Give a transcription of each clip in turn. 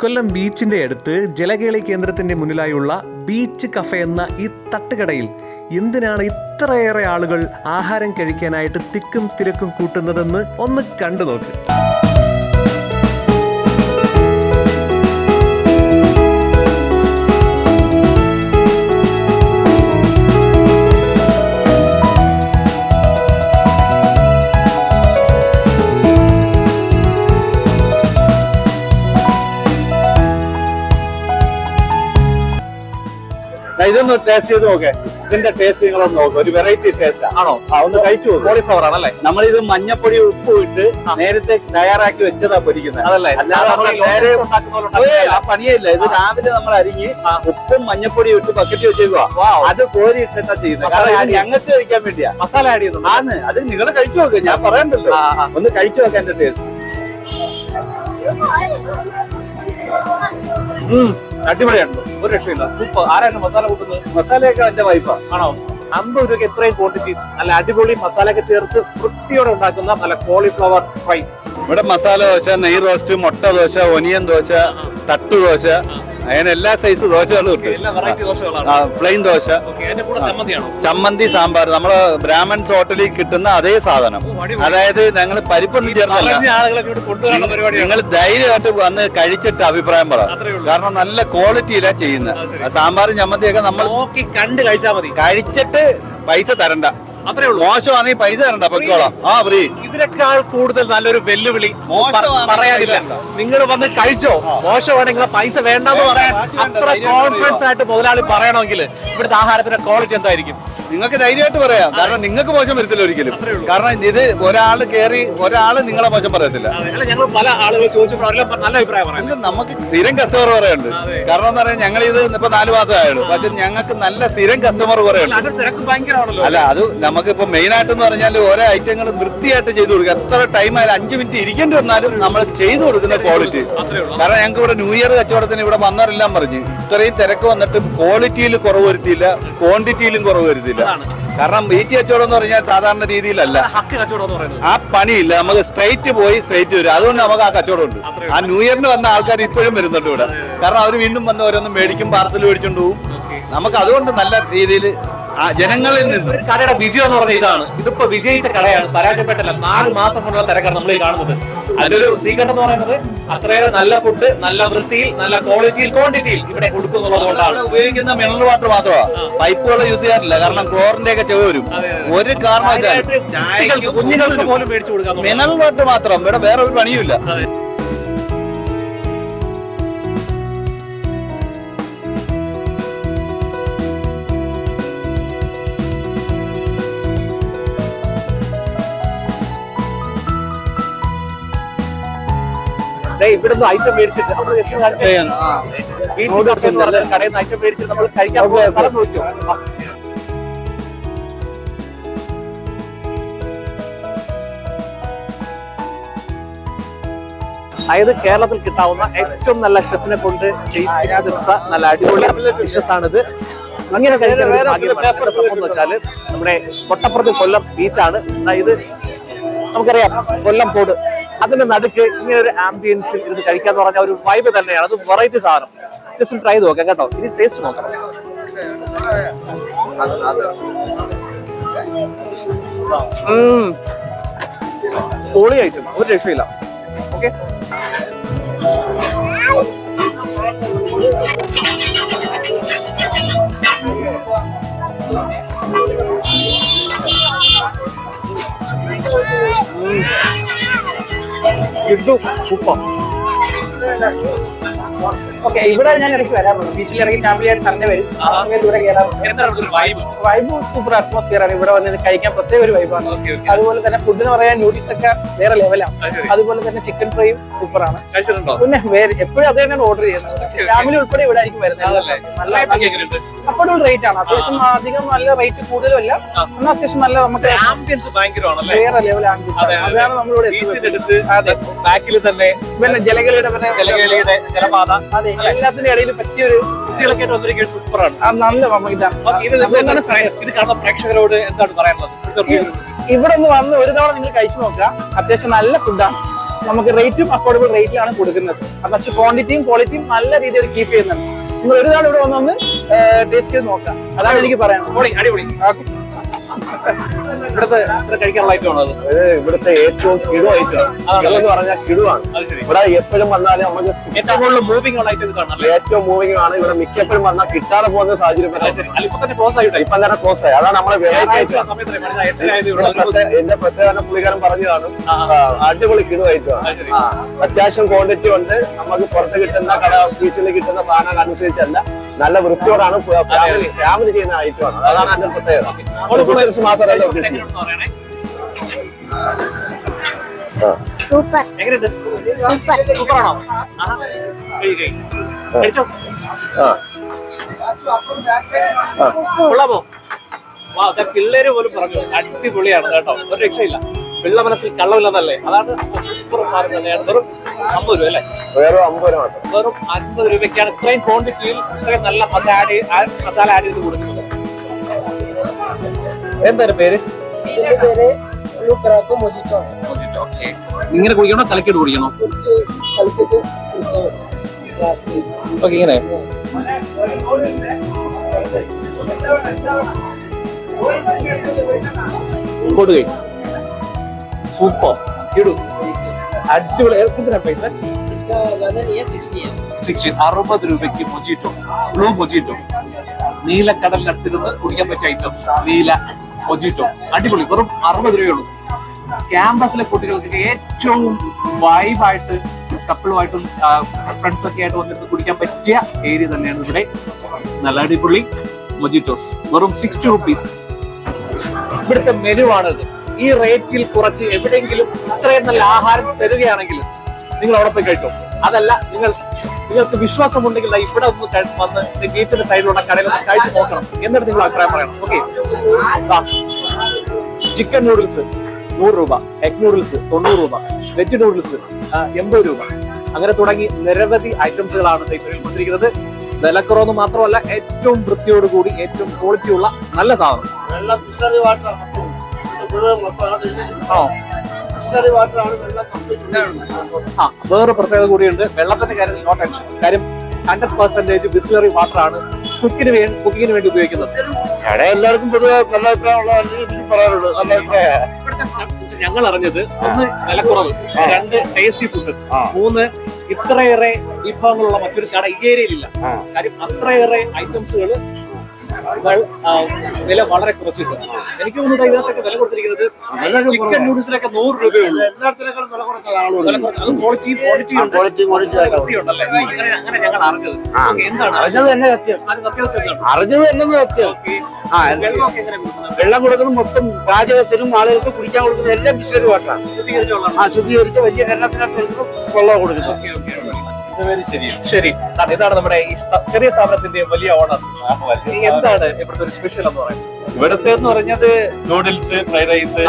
കൊല്ലം ബീച്ചിന്റെ അടുത്ത് ജലകേളി കേന്ദ്രത്തിന്റെ മുന്നിലായുള്ള ബീച്ച് കഫേ എന്ന ഈ തട്ടുകടയിൽ എന്തിനാണ് ഇത്രയേറെ ആളുകൾ ആഹാരം കഴിക്കാനായിട്ട് തിക്കും തിരക്കും കൂട്ടുന്നതെന്ന് ഒന്ന് കണ്ടു നോക്ക് ഇതൊന്ന് ടേസ്റ്റ് ചെയ്ത് നോക്കേ. ഇതിന്റെ ടേസ്റ്റ് നിങ്ങളൊന്ന് നോക്കുക ഒരു വെറൈറ്റി ടേസ്റ്റ് ആണോ? ആ ഒന്ന് കഴിച്ചു കോളിഫ്ലവർ ആണല്ലേ? നമ്മൾ ഇത് മഞ്ഞപ്പൊടി ഉപ്പ് ഇട്ട് നേരത്തെ തയ്യാറാക്കി വെച്ചതാ പൊരിക്കുന്നത്. അതല്ലേ? അല്ലാതെ ആ പണിയല്ല. ഇത് രാവിലെ നമ്മൾ അരിഞ്ഞ് ഉപ്പും മഞ്ഞപ്പൊടിയും ഇട്ട് ബക്കറ്റ് വെച്ചേക്കുക അത് കോരി ഇട്ടിട്ടാ ചെയ്യുന്നത്. കാരണം ഇത് ഞങ്ങൾക്ക് കഴിക്കാൻ വേണ്ടിയാ. മസാല ആഡ് ചെയ്യുന്നു. ആന്ന് അത് നിങ്ങൾ കഴിച്ചു നോക്കുക ഞാൻ പറയണ്ടല്ലോ. ഒന്ന് കഴിച്ചു നോക്കാൻ എന്റെ ടേസ്റ്റ് ഉം, അടിപൊളിയാണ് ഒരു രക്ഷയില്ല സൂപ്പർ ആരാണ് മസാല കൂട്ടുന്നത്? മസാലയൊക്കെ എന്റെ വൈഫാ ആണോ? അമ്പത് രൂപയ്ക്ക് എത്രയും ക്വാണ്ടിറ്റി നല്ല അടിപൊളി മസാലയൊക്കെ ചേർത്ത് വൃത്തിയോടെ ഉണ്ടാക്കുന്ന നല്ല കോളിഫ്ലവർ ഫ്രൈ ഇവിടെ മസാല ദോശ നെയ് റോസ്റ്റ് മുട്ട ദോശ ഒനിയൻ ദോശ തട്ടു ദോശ. അങ്ങനെ എല്ലാ സൈസ് ദോശകളും ഉണ്ട് പ്ലെയിൻ ദോശ. ചമ്മന്തി സാമ്പാർ. നമ്മൾ ബ്രാഹ്മൺസ് ഹോട്ടലിൽ കിട്ടുന്ന അതേ സാധനം. അതായത് ഞങ്ങൾ പരിപ്പൊന്നും ചേർന്നല്ല നിങ്ങൾ ധൈര്യമായിട്ട് വന്ന് കഴിച്ചിട്ട് അഭിപ്രായം പറ. കാരണം നല്ല ക്വാളിറ്റിയിലാണ് ചെയ്യുന്നത്. സാമ്പാർ ചമ്മന്തിയൊക്കെ നമ്മൾ നോക്കി കണ്ട് കഴിച്ചാൽ മതി. കഴിച്ചിട്ട് പൈസ തരണ്ട. അത്രേ ഉള്ളൂ. മോശമാണെങ്കിൽ പൈസ തരണ്ട പൊയ്ക്കോളാം ആ ഫ്രീ ഇതിനേക്കാൾ കൂടുതൽ നല്ലൊരു വെല്ലുവിളി പറയാനില്ല. നിങ്ങൾ വന്ന് കഴിച്ചോ? മോശമാണെങ്കിൽ പൈസ വേണ്ടെന്ന് പറയാൻ അത്ര കോൺഫിഡൻസ് ആയിട്ട് മുതലാളി പറയണമെങ്കിൽ ഇവിടുത്തെ ആഹാരത്തിന്റെ ക്വാളിറ്റി എന്തായിരിക്കും? നിങ്ങൾക്ക് ധൈര്യമായിട്ട് പറയാം. കാരണം നിങ്ങൾക്ക് മോശം വരത്തില്ല ഒരിക്കലും. കാരണം ഇത് ഒരാൾ കയറി ഒരാൾ നിങ്ങളെ മോശം പറയത്തില്ല. ഞങ്ങൾ പല ആളുകൾ ചോദിച്ചപ്പോൾ അവരെല്ലാം നല്ല അഭിപ്രായം നമുക്ക് സ്ഥിരം കസ്റ്റമർ പറയുന്നുണ്ട്. കാരണം എന്ന് പറയാൻ ഞങ്ങൾ ഇത് ഇപ്പൊ നാല് മാസമായുള്ളൂ. പക്ഷെ ഞങ്ങൾക്ക് നല്ല സ്ഥിരം കസ്റ്റമർ പറയുന്നുണ്ട്. അല്ല അത് നമുക്ക് ഇപ്പൊ മെയിൻ ആയിട്ട് എന്ന് പറഞ്ഞാൽ ഓരോ ഐറ്റങ്ങൾ വൃത്തിയായിട്ട് ചെയ്തു കൊടുക്കുക. എത്ര ടൈം ആയാലും അഞ്ചു മിനിറ്റ് ഇരിക്കേണ്ടി വന്നാലും നമ്മൾ ചെയ്തു കൊടുക്കുന്ന ക്വാളിറ്റി കാരണം ഞങ്ങൾക്ക് ഇവിടെ ന്യൂ ഇയർ കച്ചവടത്തിന് ഇവിടെ വന്നവരെല്ലാം പറഞ്ഞു ഇത്രയും തിരക്ക് വന്നിട്ടും ക്വാളിറ്റിയിൽ കുറവ് വരുത്തിയില്ല ക്വാണ്ടിറ്റിയിലും കുറവ് വരുത്തിയില്ല. അതാണ് കാരണം ബീച്ച് കച്ചവടം എന്ന് പറഞ്ഞാൽ സാധാരണ രീതിയിലല്ല. ഹക്ക് കച്ചവടം എന്ന് പറയുന്നത്. ആ പണിയില്ല. നമുക്ക് സ്ട്രൈറ്റ് പോയി സ്ട്രൈറ്റ് വരും. അതുകൊണ്ട് നമുക്ക് ആ കച്ചവടം ഉണ്ട്. ആ ന്യൂ ഇയറിന് വന്ന ആൾക്കാർ ഇപ്പോഴും വരുന്നുണ്ട് ഇവിടെ. കാരണം അവർ വീണ്ടും വന്ന് ഓരോന്നും മേടിക്കും പാർസൽ മേടിച്ചോണ്ട് പോകും നമുക്ക് അതുകൊണ്ട് നല്ല രീതിയിൽ ആ ജനങ്ങളിൽ നിന്ന്. ഒരു കടയുടെ വിജയം എന്ന് പറഞ്ഞ ഇതാണ്. ഇതിപ്പോ വിജയിച്ച കടയാണ്. പരാജയപ്പെട്ടല്ല. നാല് മാസം കൊണ്ടുള്ള തിരക്കാണ് നമ്മൾ ഈ കാണുന്നത്. അതിലൊരു സീക്രട്ട് എന്ന് പറയുന്നത് അത്രയേറെ നല്ല ഫുഡ് നല്ല വൃത്തിയിൽ നല്ല ക്വാളിറ്റിയിൽ ക്വാണ്ടിറ്റിയിൽ ഇവിടെ കൊടുക്കുന്നുള്ളത് കൊണ്ടാണ്. ഉപയോഗിക്കുന്ന മിനറൽ വാട്ടർ മാത്രമാണ് പൈപ്പുകൾ യൂസ് ചെയ്യാറില്ല. കാരണം ക്ലോറിന്റെ ഒക്കെ ചെവ് വരും. ഒരു കാരണം കുഞ്ഞുങ്ങൾക്ക് പോലും മേടിച്ചു കൊടുക്കാം മിനറൽ വാട്ടർ മാത്രം. ഇവിടെ വേറെ ഒരു പണിയുമില്ല ഇവിടുന്ന് ഐറ്റം മേടിച്ചിട്ട് നമ്മൾ ജസ്റ്റ് കാണിച്ചു കടയിൽ നിന്ന് ഐറ്റം മേടിച്ചിട്ട് നമ്മൾ കഴിക്കാൻ നോക്കിയോ അതായത് കേരളത്തിൽ കിട്ടാവുന്ന ഏറ്റവും നല്ല ഷെഫിനെ കൊണ്ട് ചെയ്തെടുത്ത നല്ല അടിപൊളി ഡിഷസ് ആണിത്. അങ്ങനെ സംഭവം വെച്ചാൽ നമ്മുടെ കൊട്ടപ്പുറത്ത് കൊല്ലം ബീച്ചാണ് അതായത് നമുക്കറിയാം കൊല്ലം പോട്. അതിന്റെ നടുക്ക് ഇങ്ങനെ ഒരു ആംബിയൻസിൽ ഇരുന്ന് കഴിക്കാൻ പറഞ്ഞ ഒരു വൈബ് തന്നെയാണ്. അത് വെറൈറ്റി സാധനം. ജസ്റ്റ് ട്രൈ നോക്കാം കേട്ടോ. ഇനി ടേസ്റ്റ് നോക്കണം. പൊളിയായിട്ടും ഒരു രക്ഷയില്ല. ഓക്കെ കിട്ടും ഉപ്പം ഓക്കെ ഇവിടെ ഞാൻ ഇടയ്ക്ക് വരാറുണ്ട് ബീച്ചിൽ ഇറങ്ങി ഫാമിലി ആയിട്ട് സൺഡേ വരും. ദൂരെ കയറാറുണ്ട് വൈബ് സൂപ്പർ അറ്റ്മോസ്ഫിയർ ആണ്. ഇവിടെ വന്ന് കഴിക്കാൻ പ്രത്യേക ഒരു വൈബാണ് അതുപോലെ തന്നെ ഫുഡ് എന്ന് പറയാൻ നൂഡിൽസ് ഒക്കെ വേറെ ലെവലാണ് അതുപോലെ തന്നെ ചിക്കൻ ഫ്രൈയും സൂപ്പർ ആണ്. പിന്നെ വേറെ എപ്പോഴും അത് തന്നെയാണ് ഓർഡർ ചെയ്യുന്നത്. ഫാമിലി ഉൾപ്പെടെ ഇവിടെ ആയിരിക്കും വരുന്നത്. നല്ല അഫോർഡബിൾ റേറ്റ് ആണ്. അത്യാവശ്യം അധികം നല്ല റേറ്റ് കൂടുതലും അല്ല. ആ. എന്നാൽ അത്യാവശ്യം നല്ല നമുക്ക് ആംബിയൻസ് വേറെ ലെവൽ അതെ, അതെ. അതാണ് നമ്മളിവിടെ ബാക്കിൽ തന്നെ പിന്നെ ജലകളിയുടെ ജലകേളിയുടെ ജലപാത. അതെ എല്ലാത്തിന്റെ ഇടയിൽ പറ്റിയ ഒരു കുട്ടികളൊക്കെ ആയിട്ട് വന്നിരിക്കുന്നത് സൂപ്പറാണ്. നല്ല ഇത്. കാണുന്ന പ്രേക്ഷകരോട് എന്താണ് പറയാനുള്ളത്? ഇവിടെ ഒന്ന് വന്ന് ഒരു തവണ നിങ്ങൾ കഴിച്ചു നോക്കുക. അത്യാവശ്യം നല്ല ഫുഡാണ് നമുക്ക് റേറ്റും അഫോർഡബിൾ റേറ്റിലാണ് കൊടുക്കുന്നത്. പക്ഷേ ക്വാണ്ടിറ്റിയും ക്വാളിറ്റിയും നല്ല രീതിയിൽ കീപ്പ് ചെയ്യുന്നുണ്ട്. നിങ്ങൾ ഒരു തവണ ഇവിടെ വന്നൊന്ന് ടേസ്റ്റ് ചെയ്ത് നോക്കാം അതാണ് എനിക്ക് പറയാനുള്ളത്. അടിപൊളി അടിപൊളി. ഇവിടുത്തെ കഴിക്കാനുള്ള ഐറ്റം ആണോ അത്? ഇവിടുത്തെ ഏറ്റവും കിടു ഐറ്റം കിടു എന്ന് പറഞ്ഞാൽ കിടുവാണ്. ഇവിടെ എപ്പോഴും വന്നാലും നമുക്ക് ഏറ്റവും കൂടുതൽ മൂവിംഗ് ഉള്ള ഐറ്റം ഇതാണല്ലേ ഏറ്റവും മൂവിംഗ് ആണ്. ഇവിടെ മിക്കപ്പോഴും വന്നാൽ കിട്ടാതെ പോകുന്ന സാഹചര്യം ഇപ്പൊ തന്നെ ക്ലോസ് ആയിട്ടായി ഇപ്പം തന്നെ ക്ലോസ് ആയി. അതാണ് നമ്മളെ എന്റെ പ്രത്യേകത പുള്ളിക്കാരൻ പറഞ്ഞു കാണും. ആ. ആ, അടിപൊളി കിടു ഐറ്റമാണ് അത്യാവശ്യം ക്വാണ്ടിറ്റി ഉണ്ട്. നമുക്ക് പുറത്ത് കിട്ടുന്ന കട ബീച്ചിൽ കിട്ടുന്ന സാധനം അനുസരിച്ചല്ല. നല്ല വൃത്തിയോടാണ് ഫാമിലി ഫാമിലി ചെയ്യുന്ന ഐറ്റമാണ്. അതാണ് അതിന്റെ പ്രത്യേകത. ബിസിനസ് മാത്രമല്ല. സൂപ്പർ. സൂപ്പർ. സൂപ്പറാണോ? കൊള്ളാമോ? വാ പിള്ളേര് പോലും പറഞ്ഞു അടിപൊളിയാണ് കേട്ടോ. ഒരു രക്ഷയില്ല. പിള്ള മനസ്സിൽ കള്ളമില്ലെന്നല്ലേ? അതാണ് സൂപ്പർ സാധനം തന്നെയാണ്. വെറും അമ്പത് രൂപ അല്ലേ? വേറെ അമ്പത് രൂപ മാത്രം. വെറും അൻപത് രൂപയ്ക്കാണ് ഇത്രയും ക്വാണ്ടിറ്റിയിൽ ഇത്രയും നല്ല മസാല മസാല ആഡ് ചെയ്ത് കൊടുക്കുന്നത്. എന്താണ് പേര്? ഇതിന്റെ പേര് ഇങ്ങനെ കുടിക്കണോ? തലക്കിട്ട് കുടിക്കണോ. ഓക്കെ ഇങ്ങനെ. കൊടുകൈ സൂപ്പർ ഇടൂ. അടിപൊളി എത്രത്തിനാ പൈസ സിക്സ്റ്റീൻ അറുപത് രൂപയ്ക്ക് മൊജിറ്റോ ബ്ലൂ മൊജിറ്റോ. നീല നീലക്കടലിനടുത്തിരുന്ന് കുടിക്കാൻ പറ്റിയ ഐറ്റം നീല മൊജിറ്റോ. അടിപൊളി വെറും അറുപത് രൂപയുള്ളൂ ക്യാമ്പസിലെ കുട്ടികൾക്ക് ഏറ്റവും വൈബായിട്ട് കപ്പിളുമായിട്ടും ഫ്രണ്ട്സ് ഒക്കെ ആയിട്ട് വന്നിട്ട് കുടിക്കാൻ പറ്റിയ ഏരിയ തന്നെയാണ് ഇവിടെ. നല്ല അടിപൊളി മൊജിറ്റോസ് വെറും സിക്സ്റ്റി റുപ്പീസ് ഇവിടുത്തെ മെനുവാണിത് ഈ റേറ്റിൽ കുറച്ച് എവിടെയെങ്കിലും ഇത്രയും നല്ല ആഹാരം തരികയാണെങ്കിൽ നിങ്ങൾ അവിടെ പോയി കഴിച്ചോ. അതല്ല നിങ്ങൾ നിങ്ങൾക്ക് വിശ്വാസം ഉണ്ടെങ്കിൽ ഇവിടെ ഒന്ന് വന്ന് ബീച്ചിന്റെ സൈഡിലുള്ള കടയിൽ ഒന്ന് കഴിച്ചു നോക്കണം എന്നിട്ട് നിങ്ങൾ അഭിപ്രായം പറയണം. ഓക്കെ ചിക്കൻ നൂഡിൽസ് നൂറ് രൂപ എഗ് നൂഡിൽസ് തൊണ്ണൂറ് രൂപ വെജ് നൂഡിൽസ് എൺപത് രൂപ. അങ്ങനെ തുടങ്ങി നിരവധി ഐറ്റംസുകളാണ് ദേ വില വന്നിരിക്കുന്നത്. വിലക്കുറവെന്ന് മാത്രമല്ല ഏറ്റവും വൃത്തിയോടുകൂടി ഏറ്റവും ക്വാളിറ്റി ഉള്ള നല്ല സാധനം. വാട്ടർ ആ. വേറെ പ്രത്യേകത കൂടിയുണ്ട്. വെള്ളത്തിന്റെ കാര്യത്തിൽ നോ ടെൻഷൻ കാര്യം ഹൺഡ്രഡ് പെർസെന്റേജ് ബിസ്ലറി വാട്ടർ ആണ് കുക്കിന് വേണ്ടി കുക്കിങ്ങിന് വേണ്ടി ഉപയോഗിക്കുന്നത്. കട എല്ലാവർക്കും പൊതുവെ നല്ല അഭിപ്രായമുള്ള എനിക്ക് പറയാനുള്ളൂ നല്ല അഭിപ്രായം ഞങ്ങൾ അറിഞ്ഞത് ഒന്ന് വിലക്കുറവ് രണ്ട് ടേസ്റ്റി ഫുഡ് മൂന്ന് ഇത്രയേറെ വിഭവങ്ങളുള്ള മറ്റൊരു കട ഈ ഏരിയയിലില്ല. കാര്യം അത്രയേറെ ഐറ്റംസുകൾ വില വളരെ കുറച്ചിട്ട് എനിക്ക് തോന്നുന്നത് ഇതിനകത്തൊക്കെ വില കൊടുത്തിരിക്കുന്നത് ചിക്കൻ നൂഡിൽസിനൊക്കെ നൂറ് രൂപയുള്ളൂ എല്ലാത്തിനേക്കാളും വില ക്വാളിറ്റി ക്വാളിറ്റി ക്വാളിറ്റി ഉണ്ടല്ലേ? അങ്ങനെ അങ്ങനെ ഞങ്ങൾ അറിഞ്ഞത്. ആ. എന്താണ്? അറിഞ്ഞത് തന്നെ സത്യം. അറിഞ്ഞത് തന്നെ സത്യം. ആ വെള്ളം കൊടുക്കുന്ന മൊത്തം പാചകത്തിനും ആളുകൾക്ക് കുടിക്കാൻ കൊടുക്കുന്ന എല്ലാം ബിസ്ലറി വാട്ടറാണ്. ശുദ്ധീകരിച്ച ആ ശുദ്ധീകരിച്ച വലിയ കരണസിനകത്ത് വെള്ളം കൊടുക്കുന്നത് ഓക്കേ. ശരി. അതാണ് ഇതാണ് നമ്മുടെ ഈ ചെറിയ സ്ഥാപനത്തിന്റെ വലിയ ഓണർ എന്താണ് ഇവിടുത്തെ ഒരു സ്പെഷ്യൽ എന്ന് പറയുന്നത്? ഇവിടുത്തെ എന്ന് പറഞ്ഞത് നൂഡിൽസ് ഫ്രൈഡ് റൈസ്.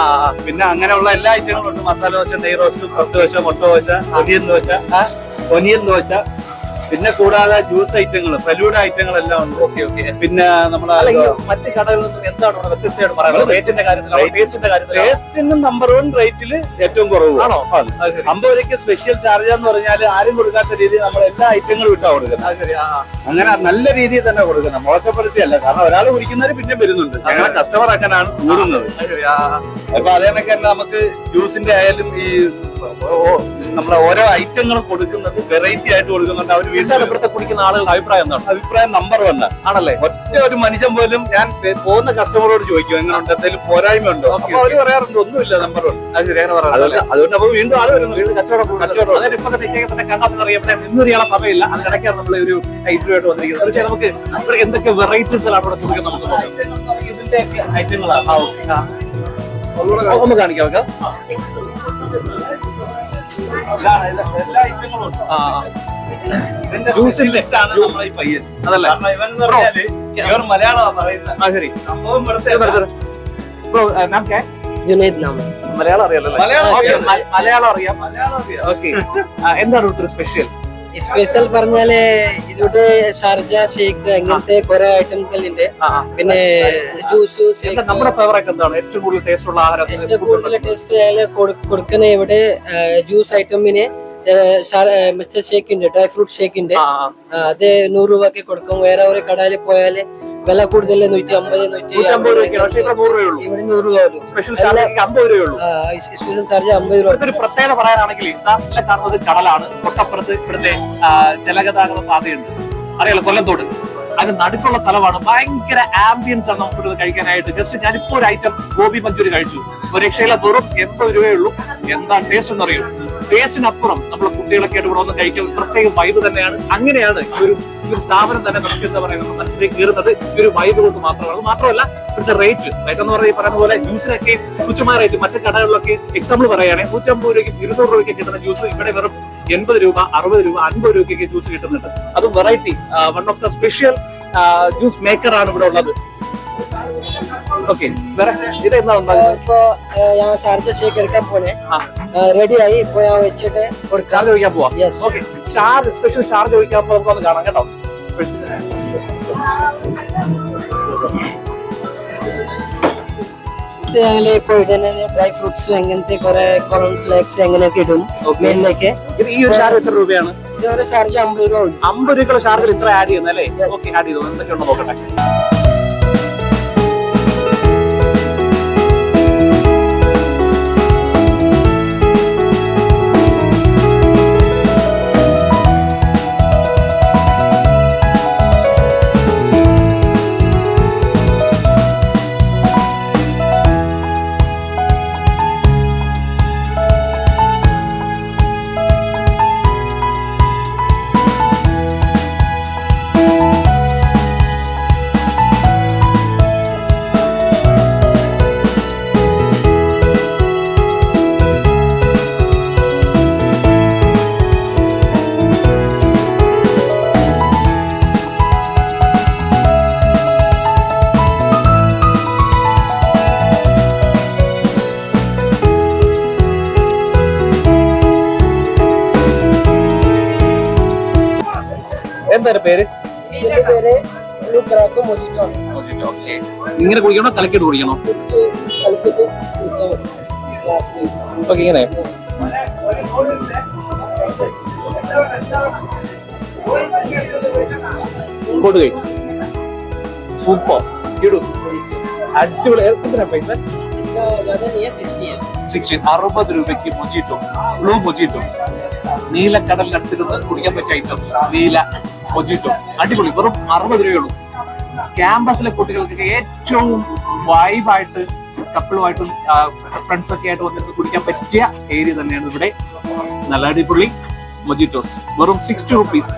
പിന്നെ അങ്ങനെയുള്ള എല്ലാ ഐറ്റങ്ങളും ഉണ്ട്. മസാല ദോശ നെയ് റോസ്റ്റ് കൊത്ത് ദോശ മുട്ട ദോശ ഒനിയൻ ദോശ ഒനിയൻ ദോശ പിന്നെ കൂടാതെ ജ്യൂസ് ഐറ്റങ്ങൾ ഫലൂഡ ഐറ്റങ്ങൾ എല്ലാം ഉണ്ട്. Okay okay. പിന്നെ നമ്മളെ മറ്റു കടകളിൽ നിന്നും എന്താണ് ഇവിടെ വ്യത്യസ്തമായിട്ട് പറയുന്നത് റേറ്റിന്റെ കാര്യത്തിൽ ടേസ്റ്റിന്റെ കാര്യത്തിൽ ടേസ്റ്റിനും നമ്പർ വൺ റേറ്റിൽ ഏറ്റവും കുറവ് ആണോ. അമ്പത് രൂപയ്ക്ക് സ്പെഷ്യൽ ചാർജ് എന്ന് പറഞ്ഞാൽ ആരും കൊടുക്കാത്ത രീതിയിൽ നമ്മൾ എല്ലാ ഐറ്റങ്ങളും ഇട്ടാ കൊടുക്കുന്നത്. അങ്ങനെ നല്ല രീതിയിൽ തന്നെ കൊടുക്കണം മോശപ്പെടുത്തി അല്ല. കാരണം ഒരാൾ കുടിക്കുന്നവർ പിന്നെ വരുന്നുണ്ട്. ഞങ്ങളെ കസ്റ്റമർ അങ്ങനെയാണ് കൂടുന്നത്. അപ്പൊ അതേ കണക്ക് തന്നെ നമുക്ക് ജ്യൂസിന്റെ ആയാലും ഈ നമ്മളെ ഓരോ ഐറ്റങ്ങളും കൊടുക്കുന്നത് വെറൈറ്റി ആയിട്ട് കൊടുക്കുന്നുണ്ട്. അവർ വീട്ടിൽ വീണ്ടും ഇവിടുത്തെ കുടിക്കുന്ന ആളുകളുടെ അഭിപ്രായം എന്താണ്? അഭിപ്രായം നമ്പർ വൺ ആണല്ലേ? ഒറ്റ ഒരു മനുഷ്യൻ പോലും ഞാൻ പോകുന്ന കസ്റ്റമറോട് ചോദിക്കും എങ്ങനെയുണ്ട് എന്തെങ്കിലും പോരായ്മ ഉണ്ടോ അപ്പൊ അവർ പറയാറുണ്ട് ഒന്നുമില്ല നമ്പർ വൺ അതുകൊണ്ട് അതുകൊണ്ട് അപ്പൊ വീണ്ടും ആൾ വരുന്നു. വീട് കച്ചവടം. കച്ചവടം. അതായത് ഇപ്പൊ തന്നെ കണ്ടാൽ അറിയാം. ഇവിടെ നിന്നറിയാനുള്ള സമയമില്ല. അതിനിടയ്ക്കാണ് നമ്മൾ ഒരു ഇന്റർവ്യൂ ആയിട്ട് വന്നിരിക്കുന്നത് പക്ഷേ നമുക്ക് അത്ര എന്തൊക്കെ വെറൈറ്റീസിലാണ് ഇവിടെ കൊടുക്കുന്നത് നമുക്ക് നോക്കാം. ഇതിന്റെ ഐറ്റങ്ങളാണ്. ഒന്ന് കാണിക്കാം നമുക്ക്. ആ ഇവൻ പറയുന്നത് ജുനൈദ് മലയാളം മലയാളം അറിയാം. മലയാളം അറിയാം. ഓക്കെ. എന്താണ് സ്പെഷ്യൽ സ്പെഷ്യൽ പറഞ്ഞാൽ ഇതോട്ട് ഷാർജ ഷേക്ക് അങ്ങനത്തെ കുറെ ഐറ്റംസ് ഉണ്ട് ആ, ആ. പിന്നെ ജ്യൂസ് നമ്മുടെ ഫേവറേറ്റ് എന്താണ് ഏറ്റവും കൂടുതൽ ടേസ്റ്റ് ഉള്ള ആഹാരം ഏറ്റവും കൂടുതൽ ടേസ്റ്റ് കൊടുക്കുന്ന ഇവിടെ ജ്യൂസ് ഐറ്റമിന് മിസ്റ്റർ ഷേക്ക് ഉണ്ട് ഡ്രൈ ഫ്രൂട്ട് ഷേക്ക് ഉണ്ട് ആ, ആ. ആ, അത് നൂറ് രൂപക്ക് കൊടുക്കും വേറെ ഒരു കടയിൽ പോയാൽ വില കൂടുതൽ നൂറ്റി അമ്പത് നൂറ്റി ഇവിടെ നൂറ് രൂപ ഉള്ളൂ. സ്പെഷ്യൽ ചാർജ് അമ്പത് രൂപയേ ഉള്ളൂ. സ്പെഷ്യൽ ചാർജ് അമ്പത് രൂപ. ഇവിടുത്തെ ഒരു പ്രത്യേകത പറയാനാണെങ്കിൽ നല്ല കാണുന്നത് കടലാണ്. തൊട്ടപ്പുറത്ത് ഇവിടുത്തെ ആ, ജലഗതാഗത പാതയുണ്ട്. അറിയാലോ കൊല്ലത്തോട്. അത് നടുക്കുള്ള സ്ഥലമാണ്. ഭയങ്കര ആംബിയൻസ് ആണ് നമുക്ക് ഇവിടെ കഴിക്കാനായിട്ട്. ജസ്റ്റ് ഞാനിപ്പോ ഒരു ഐറ്റം ഗോപി മഞ്ചൂരി കഴിച്ചു. ഒരു രക്ഷയിലെ വെറും എൺപത് രൂപയേ ഉള്ളൂ. എന്താ ടേസ്റ്റ് എന്ന് അറിയൂ? ടേസ്റ്റിനപ്പുറം നമ്മുടെ കുട്ടികളൊക്കെ ആയിട്ട് ഇവിടെ ഒന്ന് കഴിക്കുന്ന പ്രത്യേക വൈബ് തന്നെയാണ്. അങ്ങനെയാണ് ഒരു ഒരു സ്ഥാപനം തന്നെ നമുക്ക് എന്താ പറയുക നമ്മുടെ മനസ്സിലേക്ക് കയറുന്നത്. ഒരു വൈബ് കൊണ്ട് മാത്രമാണ്. മാത്രമല്ല ഇവിടുത്തെ റേറ്റ് റേറ്റ് എന്ന് പറയുന്നത് പറയുന്ന പോലെ ജ്യൂസിനൊക്കെ തുച്ഛമായ റേറ്റ് മറ്റു കടകളിലൊക്കെ എക്സാമ്പിൾ പറയുകയാണെങ്കിൽ നൂറ്റമ്പത് രൂപയ്ക്ക് ഇരുന്നൂറ് രൂപയ്ക്ക് കിട്ടുന്ന ജ്യൂസ് ഇവിടെ വെറും എൺപത് രൂപ അറുപത് രൂപ അൻപത് രൂപയ്ക്കൊക്കെ ജ്യൂസ് കിട്ടുന്നുണ്ട്. അതും variety one of the special juice മേക്കറാണ് ഇവിടെ ഉള്ളത്. ഇത് എന്താ ഉണ്ടാകുന്നത് ഇപ്പൊ ഞാൻ ഷാർജ ഷേക്ക് എടുക്കാൻ പോണേ. ആ. റെഡി ആയി. ഇപ്പൊ ഞാൻ വെച്ചിട്ട് കൊടുക്കാം ഷാർജ ഒഴിക്കാൻ പോവാം? Yes. ഓക്കെ. സ്പെഷ്യൽ ഷാർജ ഒഴിക്കാൻ പോകുമ്പോൾ നമുക്കൊന്ന് കാണാം കേട്ടോ. ഞങ്ങൾ ഇപ്പൊ ഇടുന്നത് ഡ്രൈ ഫ്രൂട്ട്സ് അങ്ങനത്തെ കുറെ കോൺ ഫ്ലേക്സ് അങ്ങനെയൊക്കെ ഇടും മേലിലേക്ക് ഈ ഒരു ഷാർജ് എത്ര രൂപയാണ്? ഇത് ഒരു ഷാർജ അമ്പത് രൂപ അമ്പത് രൂപ ഷാർജിൽ ഇത്ര ആഡ് ചെയ്യുന്നല്ലേ. ഓക്കെ ആഡ് ചെയ്തു. എന്തൊക്കെയുണ്ടോ നോക്കട്ടെ. എന്താ പേര്? ഇതിന്റെ പേര് ലുക്രാക്കോ മൊജിറ്റോ. ഓക്കെ. ഇങ്ങനെ കുടിക്കണോ തലക്കെട്ട് കുടിക്കണോ കളിക്കിട്ട് ഓക്കെ ഇങ്ങനെ. കൊടുകൈ സൂപ്പർ. ഇടും. അടിപൊളി. എത്ര പൈസ അറുപത് രൂപയ്ക്ക് മൊജിറ്റോ. Blue mojito. നീല കടലിനടുത്തിരുന്ന് കുടിക്കാൻ പറ്റിയ ഐറ്റംസ് നീല. മൊജിറ്റോ അടിപൊളി. വെറും അറുപത് രൂപയുള്ളൂ ക്യാമ്പസിലെ കുട്ടികൾക്ക് ഏറ്റവും വൈബായിട്ട് കപ്പിളുമായിട്ടും ഫ്രണ്ട്സ് ഒക്കെ ആയിട്ട് വന്നിട്ട് കുടിക്കാൻ പറ്റിയ ഏരിയ തന്നെയാണ് ഇവിടെ. നല്ല അടിപൊളി മൊജിറ്റോസ്. വെറും സിക്സ്റ്റി റുപ്പീസ്